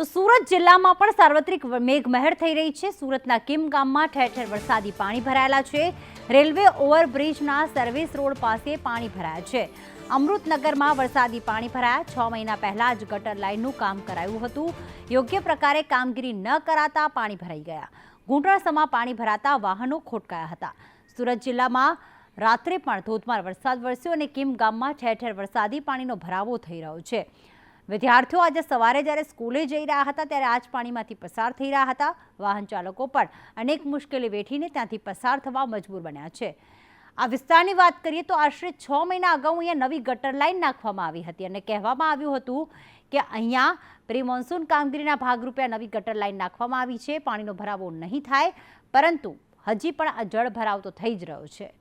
તો સુરત જિલ્લામાં પણ સાર્વત્રિક મેઘમહેર થઈ રહી છે. સુરતના કિમ ગામમાં ઠેર ઠેર વરસાદી પાણી ભરાયેલા છે. રેલવે ઓવરબ્રિજના સર્વિસ રોડ પાસે પાણી ભરાયા છે. અમૃતનગરમાં વરસાદી પાણી ભરાયા. છ મહિના પહેલા જ ગટર લાઇનનું કામ કરાયું હતું. યોગ્ય પ્રકારે કામગીરી ન કરાતા પાણી ભરાઈ ગયા. ઘૂંટણસમાં પાણી ભરાતા વાહનો ખોટકાયા હતા. સુરત જિલ્લામાં રાત્રે પણ ધોધમાર વરસાદ વરસ્યો અને કિમ ગામમાં ઠેર ઠેર વરસાદી પાણીનો ભરાવો થઈ રહ્યો છે. વિદ્યાર્થીઓ આજે સવારે જ્યારે સ્કૂલે જઈ રહ્યા હતા ત્યારે આ જ પાણીમાંથી પસાર થઈ રહ્યા હતા. વાહન ચાલકો પણ અનેક મુશ્કેલી વેઠીને ત્યાંથી પસાર થવા મજબૂર બન્યા છે. આ વિસ્તારની વાત કરીએ તો આશરે છ મહિના અગાઉ અહીંયા નવી ગટર લાઇન નાખવામાં આવી હતી અને કહેવામાં આવ્યું હતું કે અહીંયા પ્રી મોન્સૂન કામગીરીના ભાગરૂપે નવી ગટર લાઇન નાખવામાં આવી છે. પાણીનો ભરાવો નહીં થાય, પરંતુ હજી પણ આ જળ ભરાવ તો થઈ જ રહ્યો છે.